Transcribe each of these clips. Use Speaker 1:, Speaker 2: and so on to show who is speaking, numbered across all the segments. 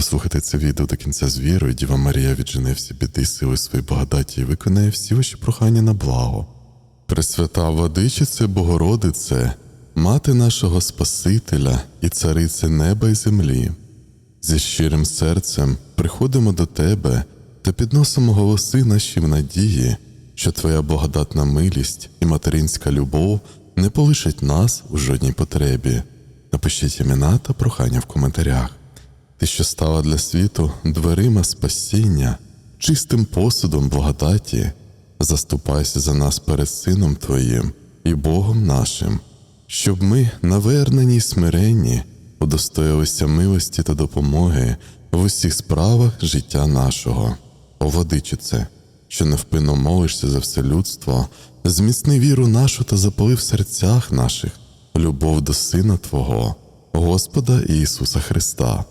Speaker 1: дослухайте це відео до кінця з вірою, Діва Марія віджене всі біди сили своєї благодаті і виконає всі ваші прохання на благо. Пресвята Владичице Богородице, Мати нашого Спасителя і Царице неба і землі, зі щирим серцем приходимо до Тебе та підносимо голоси наші в надії, що Твоя благодатна милість і материнська любов не полишать нас у жодній потребі. Напишіть імена та прохання в коментарях. Ти, що стала для світу дверима спасіння, чистим посудом благодаті, заступайся за нас перед Сином Твоїм і Богом нашим, щоб ми, навернені й смиренні, удостоїлися милості та допомоги в усіх справах життя нашого. О, владичице, що невпинно молишся за все людство, зміцни віру нашу та запали в серцях наших любов до Сина Твого, Господа Ісуса Христа.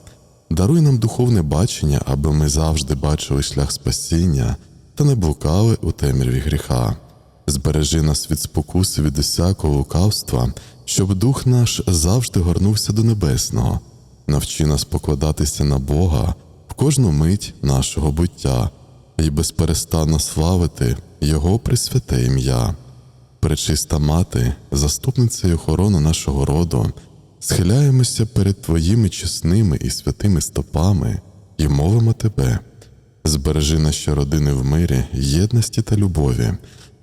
Speaker 1: Даруй нам духовне бачення, аби ми завжди бачили шлях спасіння та не блукали у темряві гріха. Збережи нас від спокуси від усякого лукавства, щоб дух наш завжди горнувся до небесного. Навчи нас покладатися на Бога в кожну мить нашого буття і безперестанно славити Його присвяте ім'я. Пречиста мати, заступниця й охорона нашого роду, схиляємося перед Твоїми чесними і святими стопами і мовимо Тебе. Збережи наші родини в мирі, єдності та любові,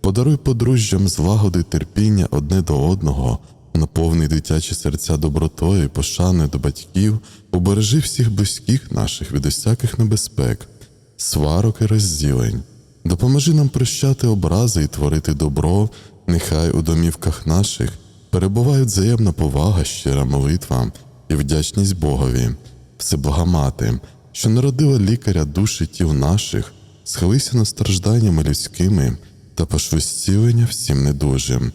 Speaker 1: подаруй подружжям злагоди терпіння одне до одного, наповни дитячі серця добротою і пошани до батьків, убережи всіх близьких наших від усяких небезпек, сварок і розділень. Допоможи нам прощати образи і творити добро, нехай у домівках наших перебувають взаємна повага, щира молитва і вдячність Богові, Всеблага мати, що народила лікаря душі тіл наших, схилися над стражданнями людськими та пошли зцілення всім недужим,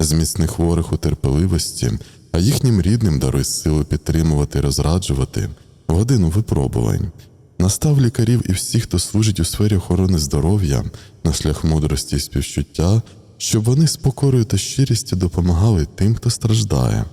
Speaker 1: зміцни хворих у терпеливості, а їхнім рідним даруй сили підтримувати розраджувати в годину випробувань. Настав лікарів і всіх, хто служить у сфері охорони здоров'я на шлях мудрості і співчуття, щоб вони з покорою та щирістю допомагали тим, хто страждає.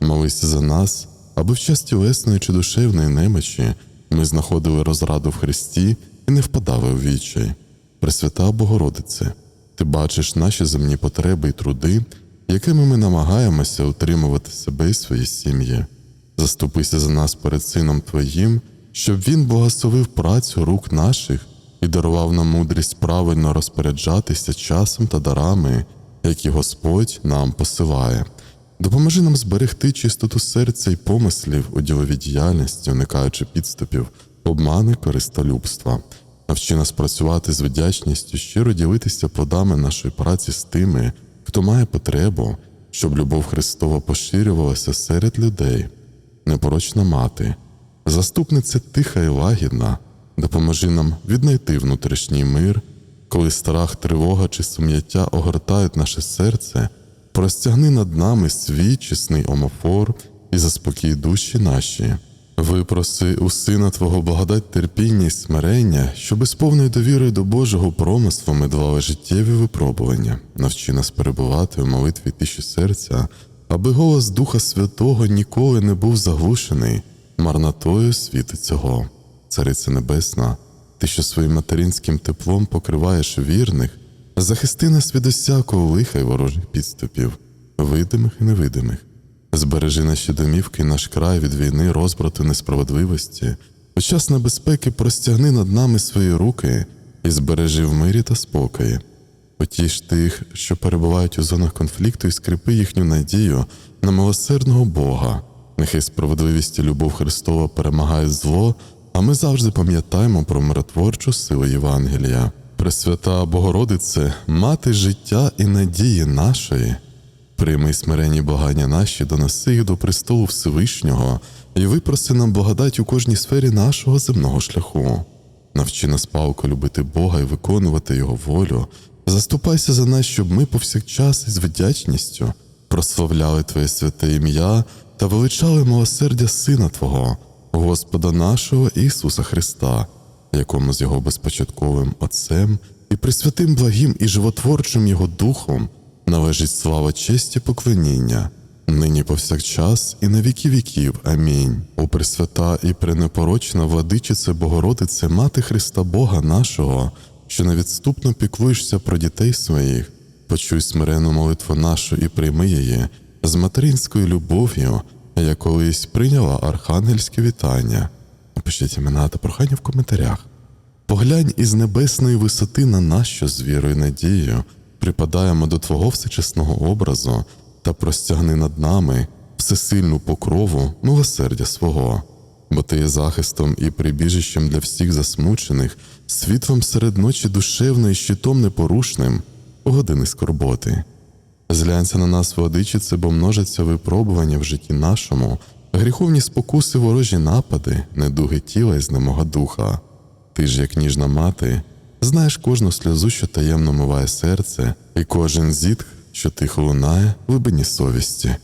Speaker 1: Молися за нас, аби в час тілесної чи душевної немочі ми знаходили розраду в Христі і не впадали у відчай. Пресвята Богородице, ти бачиш наші земні потреби і труди, якими ми намагаємося утримувати себе і свої сім'ї. Заступися за нас перед Сином Твоїм, щоб Він благословив працю рук наших і дарував нам мудрість правильно розпоряджатися часом та дарами, які Господь нам посилає. Допоможи нам зберегти чистоту серця і помислів у діловій діяльності, уникаючи підступів, обмани, користолюбства. Навчи нас працювати з вдячністю, щиро ділитися плодами нашої праці з тими, хто має потребу, щоб любов Христова поширювалася серед людей. Непорочна мати, заступниця тиха і лагідна, допоможи нам віднайти внутрішній мир, коли страх, тривога чи сум'яття огортають наше серце, простягни над нами свій чесний омофор і заспокій душі наші. Випроси у Сина Твого благодать терпіння і смирення, щоб з повною довірою до Божого промислу ми давали життєві випробування, навчи нас перебувати у молитві тиші серця, аби голос Духа Святого ніколи не був заглушений марнотою світу цього. Цариця Небесна, ти, що своїм материнським теплом покриваєш вірних, захисти нас від усякого лиха й ворожих підступів, видимих і невидимих. Збережи наші домівки, і наш край від війни, розбрату, несправедливості. У час небезпеки простягни над нами свої руки і збережи в мирі та спокої. Потіш тих, що перебувають у зонах конфлікту, і скріпи їхню надію на милосердного Бога. Нехай справедливість і любов Христова перемагають зло, а ми завжди пам'ятаємо про миротворчу силу Євангелія. Пресвята Богородице, мати життя і надії нашої. Прийми смиренні благання наші, доноси їх до престолу Всевишнього і випроси нам благодать у кожній сфері нашого земного шляху. Навчи нас палко любити Бога і виконувати Його волю. Заступайся за нас, щоб ми повсякчас із вдячністю прославляли Твоє святе ім'я та величали милосердя Сина Твого, Господа нашого Ісуса Христа, якому з Його безпочатковим Отцем і присвятим благим і животворчим Його Духом належить слава честь і поклоніння, нині повсякчас і на віки віків. Амінь. О Пресвята і пренепорочна владичице Богородице, Мати Христа Бога нашого, що невідступно піклуєшся про дітей своїх, почуй смирену молитву нашу і прийми її з материнською любов'ю, як колись прийняла архангельське вітання. Напишіть імена та прохання в коментарях. Поглянь із небесної висоти на нас, що з вірою надією припадаємо до Твого всечесного образу та простягни над нами всесильну покрову милосердя свого, бо Ти є захистом і прибіжищем для всіх засмучених, світлом серед ночі душевної, щитом непорушним у години скорботи. Зглянься на нас, владичице, бо множаться випробування в житті нашому, гріховні спокуси, ворожі напади, недуги тіла і знемога духа. Ти ж, як ніжна мати, знаєш кожну сльозу, що таємно миває серце, і кожен зітх, що тихо лунає в глибині совісті.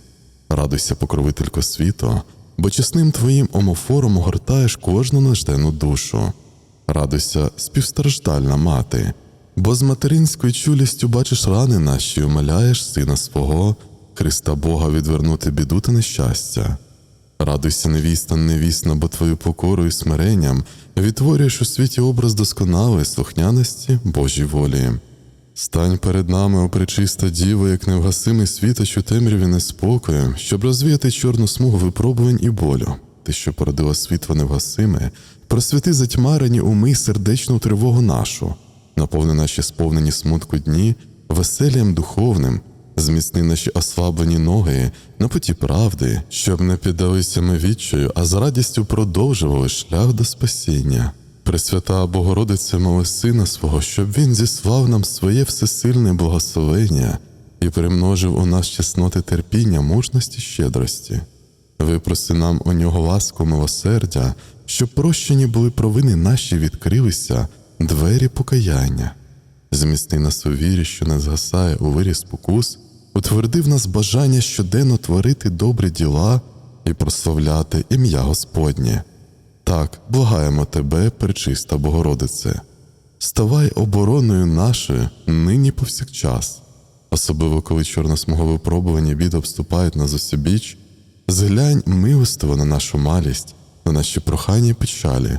Speaker 1: Радуйся, покровителько світу, бо чесним твоїм омофором огортаєш кожну нужденну душу. Радуйся, співстраждальна мати, бо з материнською чулістю бачиш рани наші, умиляєш сина свого, Христа Бога відвернути біду та нещастя. Радуйся, невіста, невісна, бо твою покору і смиренням відтворюєш у світі образ досконалої слухняності Божій волі. Стань перед нами, о пречиста діво, як невгасимий світоч у темряві неспокою, щоб розвіяти чорну смугу випробувань і болю. Ти, що породила світло невгасиме, просвіти затьмарені уми сердечну тривогу нашу, наповни наші сповнені смутку дні, веселієм духовним, зміцни наші ослаблені ноги на путі правди, щоб не піддалися ми відчаю, а з радістю продовжували шлях до спасіння. Пресвята Богородице, моли Сина свого, щоб Він зіслав нам своє всесильне благословення і примножив у нас чесноти терпіння, мужності, щедрості. Випроси нам у нього ласку милосердя, щоб прощені були провини наші відкрилися, двері покаяння. Зміцни нас у вірі, що не згасає у вирі спокус, утвердив нас бажання щоденно творити добрі діла і прославляти ім'я Господнє. Так, благаємо тебе, пречиста Богородице, ставай обороною нашою нині повсякчас, особливо коли чорносмугове випробування бід обступають нас усебіч, зглянь милостиво на нашу малість, на наші прохання і печалі,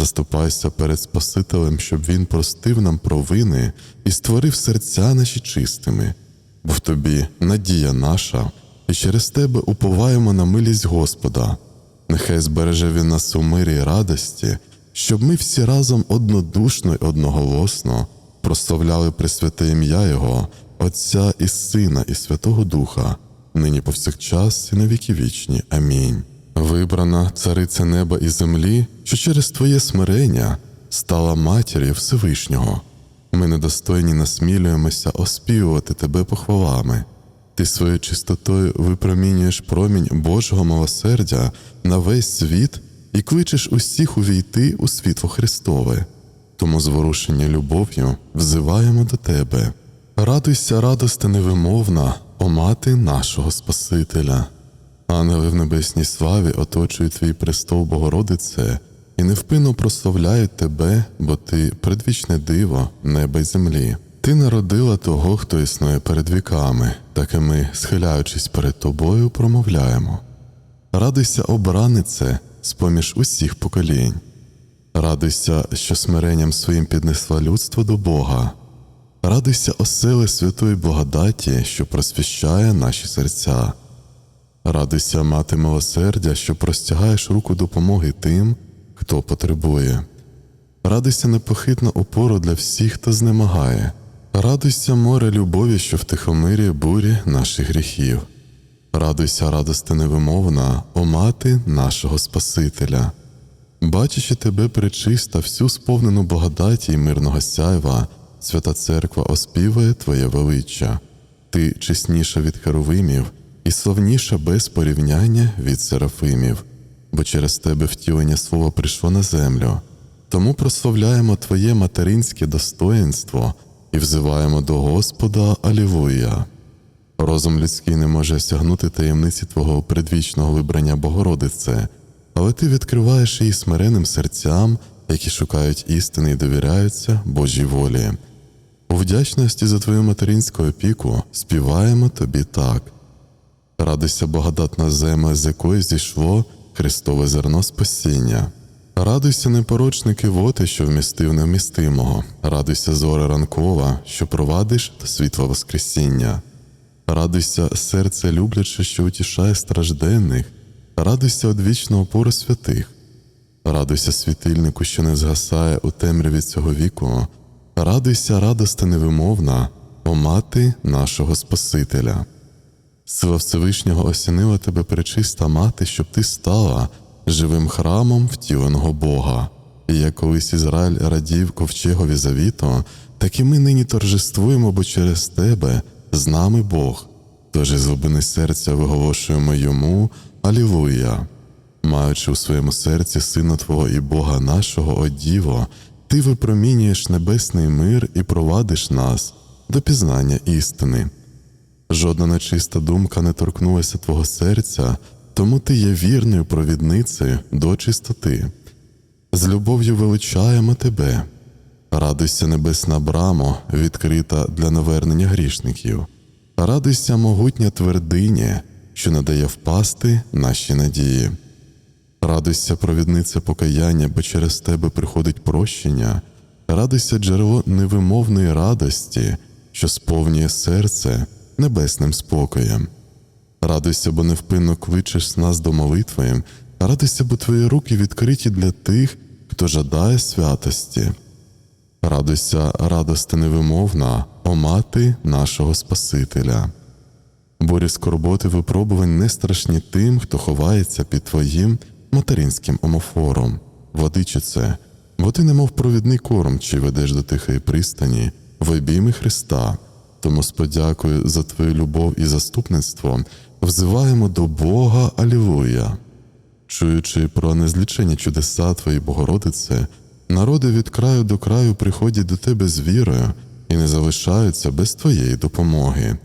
Speaker 1: заступайся перед Спасителем, щоб Він простив нам провини і створив серця наші чистими, бо в тобі надія наша, і через тебе уповаємо на милість Господа. Нехай збереже він нас у мирі й радості, щоб ми всі разом однодушно й одноголосно прославляли Пресвяте ім'я Його, Отця і Сина, і Святого Духа, нині повсякчас і на віки вічні. Амінь. Вибрана цариця неба і землі, що через Твоє смирення стала матір'ю Всевишнього. Ми недостойні насмілюємося оспівувати Тебе похвалами. Ти своєю чистотою випромінюєш промінь Божого милосердя на весь світ і кличеш усіх увійти у світло Христове. Тому зворушення любов'ю взиваємо до Тебе. Радуйся, радости невимовна, о мати нашого Спасителя. Ангели в небесній славі оточують твій престол Богородице і невпинно прославляють тебе, бо ти предвічне диво неба й землі. Ти народила того, хто існує перед віками, так і ми, схиляючись перед тобою, промовляємо. Радуйся, обранице, з-поміж усіх поколінь. Радуйся, що смиренням своїм піднесла людство до Бога. Радуйся, оселе святої благодаті, що просвіщає наші серця. Радуйся, мати милосердя, що простягаєш руку допомоги тим, хто потребує. Радуйся непохитна опора для всіх, хто знемагає. Радуйся, море любові, що втихомирює бурі наших гріхів. Радуйся, радости невимовна, о мати нашого Спасителя. Бачачи тебе пречиста, всю сповнену благодаті й мирного сяйва, свята церква оспівує Твоє величчя. Ти чесніша від херовимів і славніша без порівняння від серафимів, бо через тебе втілення слова прийшло на землю. Тому прославляємо Твоє материнське достоїнство і взиваємо до Господа Алілуя. Розум людський не може сягнути таємниці Твого предвічного вибрання Богородице, але Ти відкриваєш її смиренним серцям, які шукають істини і довіряються Божій волі. У вдячності за Твою материнську опіку співаємо Тобі так. Радуйся, благодатна земля, з якої зійшло Христове зерно спасіння. Радуйся, непорочники воти, що вмістив невмістимого. Радуйся, зоре ранкова, що провадиш до світла Воскресіння. Радуйся, серце любляче, що утішає стражденних. Радуйся од вічного пору святих. Радуйся, світильнику, що не згасає у темряві цього віку. Радуйся, радости невимовна, о мати нашого Спасителя. Сила Всевишнього осінила тебе пречиста мати, щоб ти стала живим храмом втіленого Бога. І як колись Ізраїль радів ковчегові завіту, так і ми нині торжествуємо, бо через тебе з нами Бог. Тож із глибини серця виголошуємо йому Алілуя. Маючи у своєму серці Сина Твого і Бога нашого, о Діво, Ти випромінюєш небесний мир і провадиш нас до пізнання істини. Жодна нечиста думка не торкнулася твого серця, тому ти є вірною провідницею до чистоти. З любов'ю величаємо тебе. Радуйся, небесна брамо, відкрита для навернення грішників. Радуйся, могутня твердиня, що не дає впасти наші надії. Радуйся, провідниця покаяння, бо через тебе приходить прощення. Радуйся, джерело невимовної радості, що сповнює серце небесним спокоєм. Радуйся, бо невпинно кличеш нас до молитви, радуйся, бо твої руки відкриті для тих, хто жадає святості. Радуйся, радости невимовна, о мати нашого Спасителя. Бурі скорботи випробувань не страшні тим, хто ховається під твоїм материнським омофором. Владичице, бо ти немов провідний корм, чи ведеш до тихої пристані в обійми Христа. Тому з подякою за твою любов і заступництво взиваємо до Бога Алілуя. Чуючи про незлічені чудеса Твої Богородице, народи від краю до краю приходять до Тебе з вірою і не залишаються без Твоєї допомоги,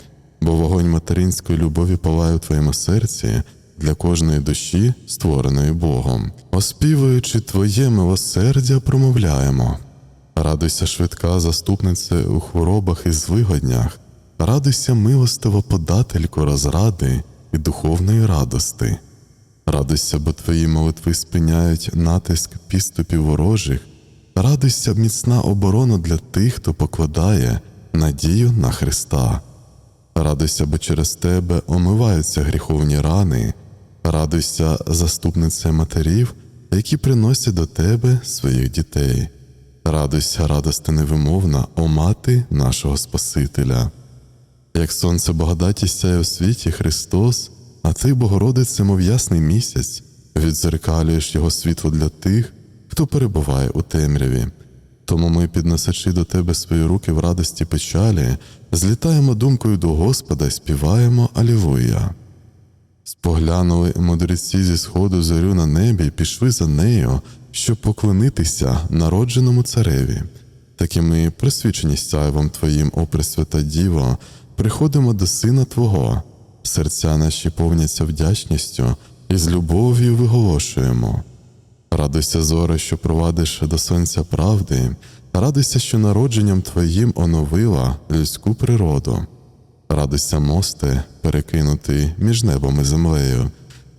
Speaker 1: бо вогонь материнської любові палає у Твоєму серці для кожної душі, створеної Богом. Оспівуючи Твоє милосердя, промовляємо. Радуйся, швидка заступнице у хворобах і звигоднях, радуйся, милостиво подателько розради і духовної радости. Радуйся, бо твої молитви спиняють натиск підступів ворожих, радуйся, міцна оборона для тих, хто покладає надію на Христа. Радуйся, бо через тебе омиваються гріховні рани, радуйся, заступнице матерів, які приносять до тебе своїх дітей. Радуйся, радости невимовна, о мати нашого Спасителя. Як сонце благодаті сяє у світі Христос, а ти, Богородице, мов ясний місяць, відзеркалюєш Його світло для тих, хто перебуває у темряві. Тому ми, підносячи до тебе свої руки в радості печалі, злітаємо думкою до Господа і співаємо Алілуя. Споглянули мудреці зі сходу зорю на небі пішли за нею, щоб поклонитися народженому цареві. Так і ми, присвячені сяйвом Твоїм, о Пресвята Діво, приходимо до Сина Твого, серця наші повняться вдячністю і з любов'ю виголошуємо. Радуйся, зоре, що провадиш до сонця правди, радуйся, що народженням Твоїм оновила людську природу. Радуйся, мосте, перекинутий між небом і землею.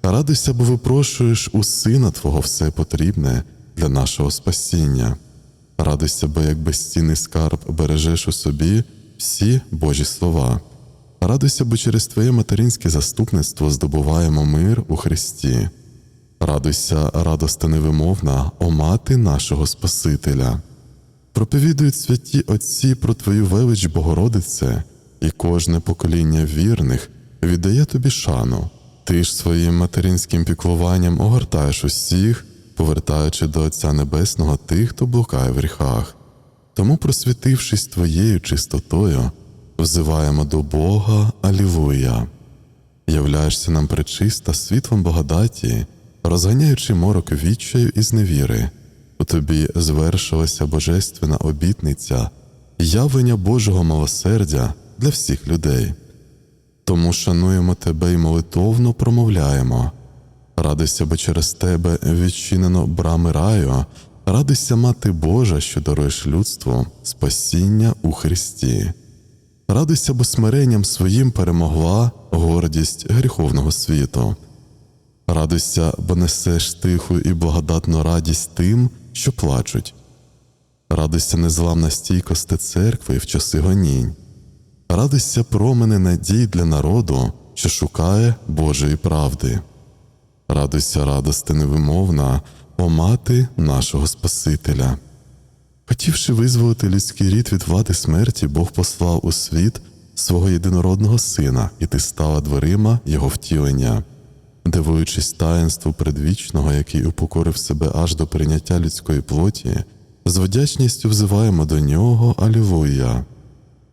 Speaker 1: Радуйся, бо випрошуєш у Сина Твого все потрібне для нашого спасіння. Радуйся, бо як безцінний скарб бережеш у собі всі Божі слова. Радуйся, бо через Твоє материнське заступництво здобуваємо мир у Христі. Радуйся, радости невимовна, о мати нашого Спасителя. Проповідують святі Отці про Твою велич Богородице, і кожне покоління вірних віддає тобі шану. Ти ж своїм материнським піклуванням огортаєш усіх, повертаючи до Отця Небесного тих, хто блукає в гріхах. Тому, просвітившись твоєю чистотою, взиваємо до Бога Алілуя. Являєшся нам пречиста світлом благодаті, розганяючи морок відчаю і зневіри. У тобі звершилася божественна обітниця, явлення Божого милосердя для всіх людей. Тому шануємо тебе і молитовно промовляємо. Радуйся, бо через тебе відчинено брами раю, радуйся, Мати Божа, що даруєш людству спасіння у Христі. Радуйся, бо смиренням своїм перемогла гордість гріховного світу. Радуйся, бо несеш тиху і благодатну радість тим, що плачуть. Радуйся незламна стійкости церкви в часи гонінь. Радуйся промени надій для народу, що шукає Божої правди. Радуйся, радости невимовна, о мати нашого Спасителя. Хотівши визволити людський рід від влади смерті, Бог послав у світ свого єдинородного сина, і ти стала дверима Його втілення, дивуючись таїнству предвічного, який упокорив себе аж до прийняття людської плоті, з вдячністю взиваємо до нього Алілуя.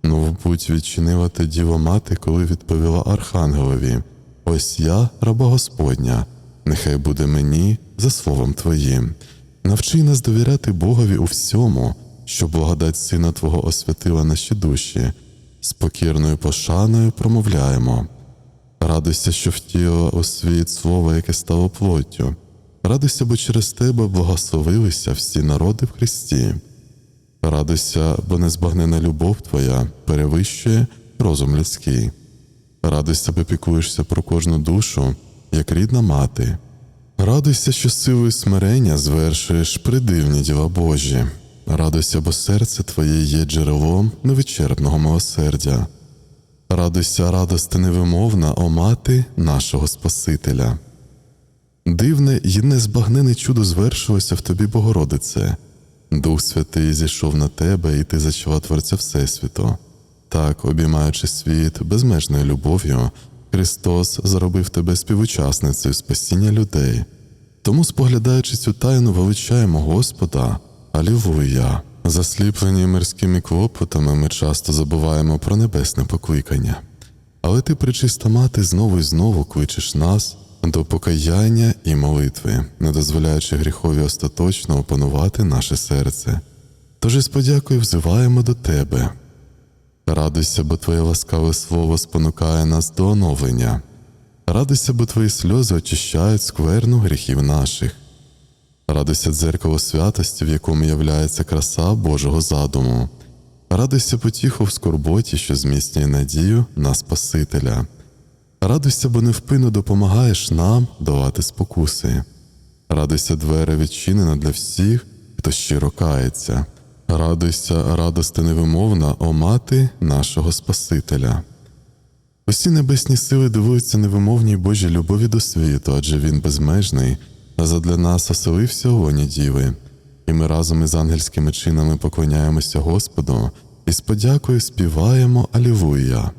Speaker 1: Ну, будь відчинила те діво мати, коли відповіла Архангелові: Ось я, раба Господня, нехай буде мені за словом Твоїм. Навчи нас довіряти Богові у всьому, що благодать Сина Твого освятила наші душі, з покірною пошаною промовляємо. Радуйся, що втілила у світ слово, яке стало плоттю. Радуйся, бо через тебе благословилися всі народи в Христі. Радуйся, бо незбагнена любов Твоя перевищує розум людський. Радуйся, бо піклуєшся про кожну душу, як рідна мати. Радуйся, що силою смирення звершуєш придивні діла Божі. Радуйся, бо серце Твоє є джерелом невичерпного милосердя. Радуйся, радости невимовна, о мати нашого Спасителя. Дивне й незбагнене чудо звершилося в тобі, Богородице. Дух Святий зійшов на тебе, і ти зачала Творця Всесвіту. Так, обіймаючи світ безмежною любов'ю, Христос зробив тебе співучасницею спасіння людей. Тому, споглядаючи цю тайну, величаємо Господа, Алілуя! Засліплені мирськими клопотами, ми часто забуваємо про небесне покликання. Але ти, причиста мати, знову і знову кличеш нас до покаяння і молитви, не дозволяючи гріхові остаточно опанувати наше серце. Тож із подякою взиваємо до тебе. Радуйся, бо Твоє ласкаве слово спонукає нас до оновлення. Радуйся, бо Твої сльози очищають скверну гріхів наших. Радуйся дзеркало святості, в якому являється краса Божого задуму. Радуйся потіху в скорботі, що зміцнює надію на Спасителя. Радуйся, бо невпинно допомагаєш нам давати спокуси. Радуйся, двері відчинена для всіх, хто щиро кається. Радуйся, радости невимовна, о мати нашого Спасителя. Усі небесні сили дивуються невимовній Божій любові до світу, адже він безмежний, а задля нас оселився у лоні діви, і ми разом із ангельськими чинами поклоняємося Господу і з подякою співаємо Алілуя.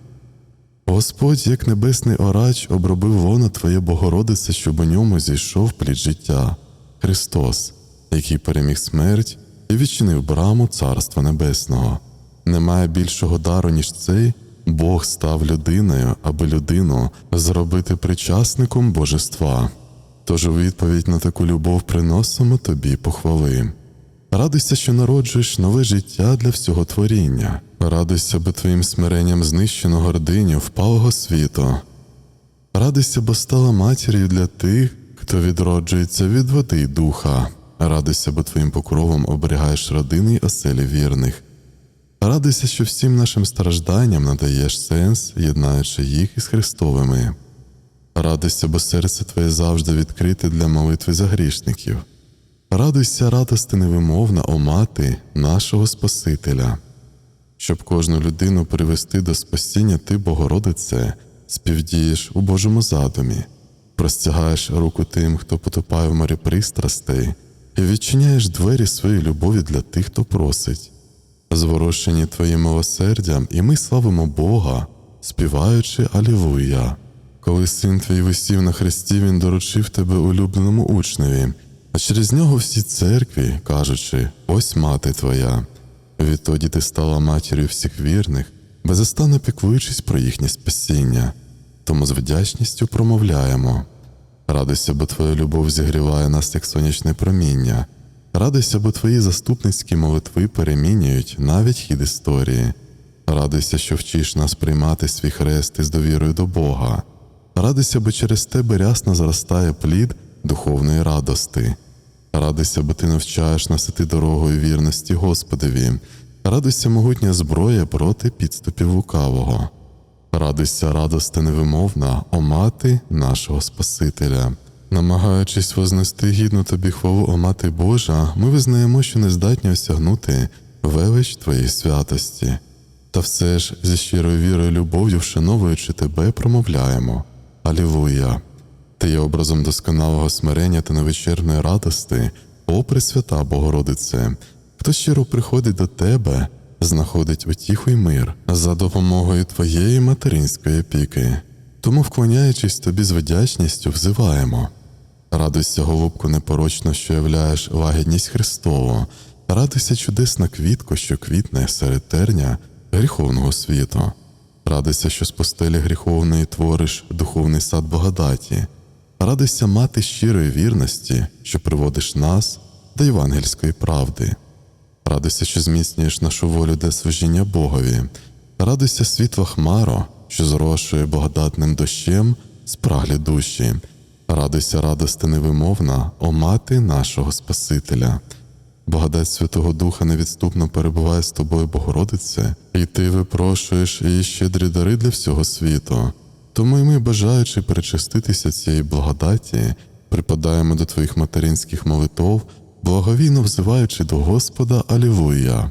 Speaker 1: Господь, як небесний орач, обробив лоно Твоє Богородице, щоб у ньому зійшов плід життя, Христос, який переміг смерть і відчинив браму Царства Небесного. Немає більшого дару, ніж цей, Бог став людиною, аби людину зробити причасником Божества. Тож у відповідь на таку любов приносимо тобі похвали. Радуйся, що народжуєш нове життя для всього творіння. Радуйся, бо твоїм смиренням знищено гординю впалого світу. Радуйся, бо стала матір'ю для тих, хто відроджується від води й духа. Радуйся, бо твоїм покровом оберігаєш родини й оселі вірних. Радуйся, що всім нашим стражданням надаєш сенс, єднаючи їх із Христовими. Радуйся, бо серце твоє завжди відкрите для молитви за грішників. Радуйся, радости невимовна, о мати нашого Спасителя. Щоб кожну людину привести до спасіння, ти, Богородице, співдієш у Божому задумі, простягаєш руку тим, хто потопає в морі пристрастей, і відчиняєш двері своєї любові для тих, хто просить. Зворушені Твоїм милосердям, і ми славимо Бога, співаючи Алілуя. Коли син твій висів на хресті, він доручив тебе улюбленому учневі, а через нього всі церкві, кажучи, ось мати твоя. Відтоді ти стала матір'ю всіх вірних, безостанно піклуючись про їхнє спасіння, тому з вдячністю промовляємо. Радуйся, бо твоя любов зігріває нас, як сонячне проміння. Радуйся, бо твої заступницькі молитви перемінюють навіть хід історії. Радуйся, що вчиш нас приймати свій хрест із довірою до Бога. Радуйся, бо через тебе рясно зростає плід духовної радости. Радуйся, бо ти навчаєш нас іти дорогою вірності Господові. радуйся могутня зброя проти підступів лукавого. Радуйся, радости невимовна, о мати нашого Спасителя. Намагаючись вознести гідну тобі хвалу, о мати Божа, ми визнаємо, що не здатні осягнути велич твоєї святості. Та все ж зі щирою вірою любов'ю, вшановуючи тебе, промовляємо. Алілуя! Ти є образом досконалого смирення та невичерпної радости, о Пресвята Богородице, хто щиро приходить до тебе, знаходить утіху й мир за допомогою твоєї материнської опіки. Тому, вклоняючись тобі з вдячністю, взиваємо. Радуйся, голубку, непорочно, що являєш лагідність Христову, радуйся, чудесна квітко, що квітне серед терня гріховного світу. Радуйся, що з постелі гріховної твориш духовний сад благодаті. Радуйся мати щирої вірності, що приводиш нас до євангельської правди. Радуйся, що зміцнюєш нашу волю для служіння Богові. Радуйся, світла хмаро, що зрошує благодатним дощем спраглі душі. Радуйся, радости невимовна, о мати нашого Спасителя. Благодать Святого Духа невідступно перебуває з тобою, Богородице, і ти випрошуєш її щедрі дари для всього світу. Тому й ми, бажаючи перечаститися цієї благодаті, припадаємо до твоїх материнських молитов, благовійно взиваючи до Господа Алілуя.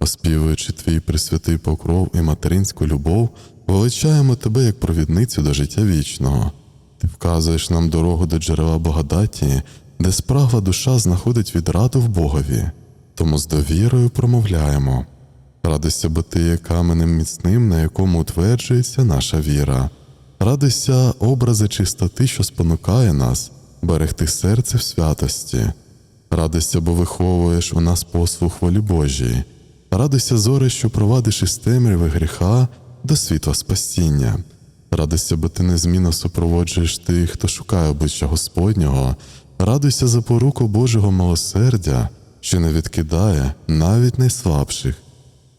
Speaker 1: Оспівуючи твій присвятий покров і материнську любов, величаємо тебе як провідницю до життя вічного. Ти вказуєш нам дорогу до джерела благодаті, де спрагла душа знаходить відраду в Богові. Тому з довірою промовляємо. Радуйся, бо ти є каменем міцним, на якому утверджується наша віра. Радуйся, образи чистоти, що спонукає нас, берегти серце в святості. Радуйся, бо виховуєш у нас послух волі Божій. Радуйся, зоре, що провадиш із темряви гріха до світла спасіння. Радуйся, бо ти незмінно супроводжуєш тих, хто шукає обличчя Господнього. Радуйся за поруку Божого милосердя, що не відкидає навіть найслабших.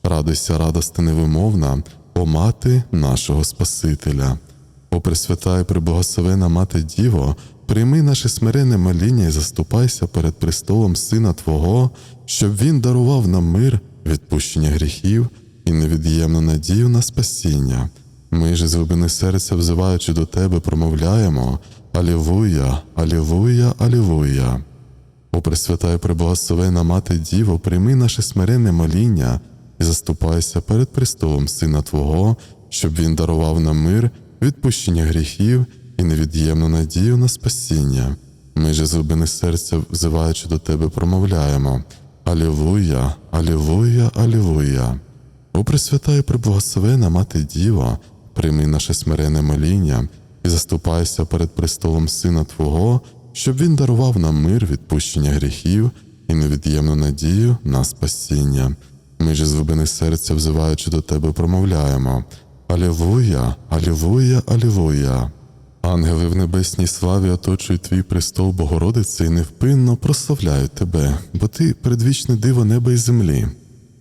Speaker 1: Радуйся, радости невимовна, о мати нашого Спасителя. О Пресвята і преблагословена Мати Діво, прийми наше смирене моління і заступайся перед престолом Сина Твого, щоб Він дарував нам мир, відпущення гріхів і невід'ємну надію на спасіння. Ми ж з глибини серця, взиваючи до Тебе, промовляємо Алілуя, Алілуя, Алілуя. О Пресвята і преблагословена Мати Діво, прийми наше смиренне моління і заступайся перед престолом Сина Твого, щоб Він дарував нам мир, відпущення гріхів і невід'ємну надію на спасіння. Ми ж з глибини серця, взиваючи до Тебе, промовляємо Алілуя, Алілуя, Алілуя. О Пресвята і преблагословена Мати Діво, прийми наше смирене моління і заступайся перед престолом Сина Твого, щоб Він дарував нам мир, відпущення гріхів і невід'ємну надію на спасіння. Ми ж з глибини серця, взиваючи до Тебе, промовляємо Алілуя, Алілуя, Алілуя. Ангели в небесній славі оточують твій престол Богородиці і невпинно прославляють тебе, бо ти предвічне диво неба і землі.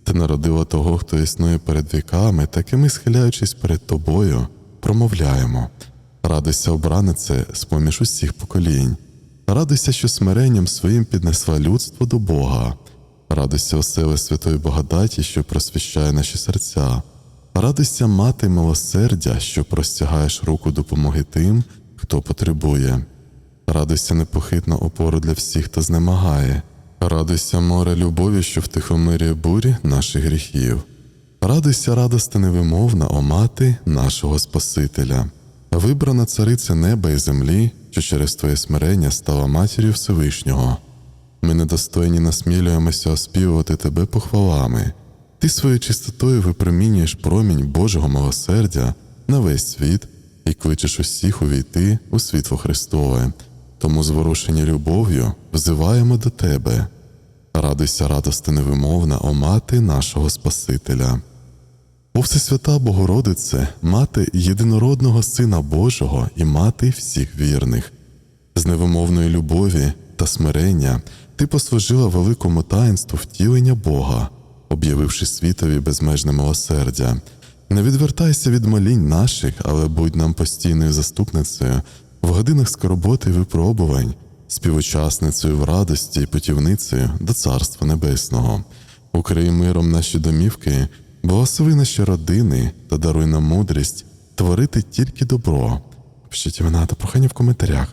Speaker 1: Ти народила того, хто існує перед віками, так і ми, схиляючись перед тобою, промовляємо. Радуйся, обранице, з поміж усіх поколінь. Радуйся, що смиренням своїм піднесла людство до Бога. Радуйся, оселе святої благодаті, що просвіщає наші серця. Радуйся, мати милосердя, що простягаєш руку допомоги тим, хто потребує. Радуйся, непохитна опору для всіх, хто знемагає. Радуйся, море любові, що втихомирює бурі наших гріхів. Радуйся, радости невимовна, о мати нашого Спасителя, вибрана цариця неба і землі, що через твоє смирення стала матір'ю Всевишнього. Ми недостойні насмілюємося оспівувати тебе похвалами. Ти своєю чистотою випромінюєш промінь Божого милосердя на весь світ і кличеш усіх увійти у світло Христове. Тому, зворушені любов'ю, взиваємо до тебе. Радуйся, радости невимовна, о мати нашого Спасителя. О Всесвята Богородице, мати єдинородного Сина Божого і мати всіх вірних. З невимовної любові та смирення ти послужила великому таїнству втілення Бога, об'явивши світові безмежне милосердя. Не відвертайся від молінь наших, але будь нам постійною заступницею в годинах скорботи і випробувань, співучасницею в радості і путівницею до Царства Небесного. Укрий миром наші домівки, благослови наші родини та даруй нам мудрість творити тільки добро. Пишіть імена та прохання в коментарях.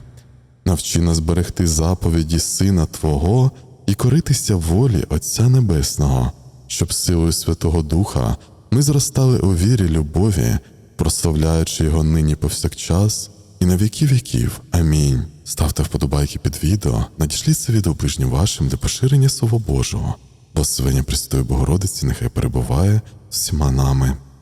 Speaker 1: Навчи нас берегти заповіді Сина Твого і коритися волі Отця Небесного, щоб силою Святого Духа ми зростали у вірі любові, прославляючи його нині повсякчас і на віки віків. Амінь. Ставте вподобайки під відео, надішліть це відео ближнім вашим для поширення Слова Божого. Благословення Престої Богородиці нехай перебуває всіма нами.